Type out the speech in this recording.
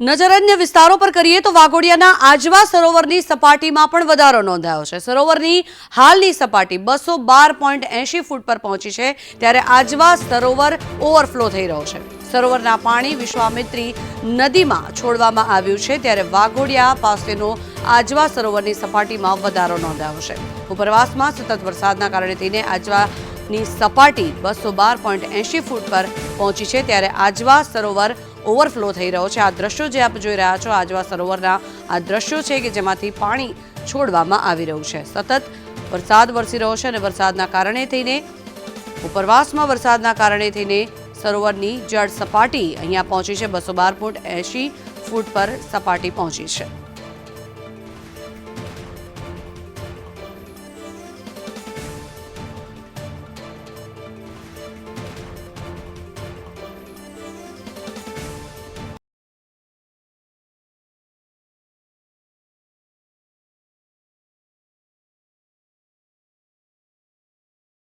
નજર અન્ય વિસ્તારો પર કરીએ તો વાઘોડિયાના આજવા સરોવરની સપાટીમાં પણ વધારો નોંધાયો છે. સરોવરની હાલની સપાટી બસો બાર પોઈન્ટ એંશી ફૂટ પર પહોંચી છે, ત્યારે આજવા સરોવર ઓવરફ્લો થઈ રહ્યો છે. સરોવરના પાણી વિશ્વામિત્રી નદીમાં છોડવામાં આવ્યું છે, ત્યારે વાઘોડિયા પાસેનો આજવા સરોવરની સપાટીમાં વધારો નોંધાયો છે. ઉપરવાસમાં સતત વરસાદના કારણે થઈને આજવાની સપાટી બસો બાર પોઈન્ટ એંશી ફૂટ પર પહોંચી છે, ત્યારે આજવા સરોવર ઓવરફ્લો થઈ રહ્યો છે. આ દ્રશ્યો જે આપ જોઈ રહ્યા છો, આજવા સરોવરના આ દ્રશ્યો છે કે જેમાંથી પાણી છોડવામાં આવી રહ્યું છે. સતત વરસાદ વરસી રહ્યો છે અને વરસાદના કારણે થઈને, ઉપરવાસમાં વરસાદના કારણે થઈને સરોવરની જળ સપાટી અહીંયા પહોંચી છે. બસો બાર ફૂટ એંશી ફૂટ પર સપાટી પહોંચી છે.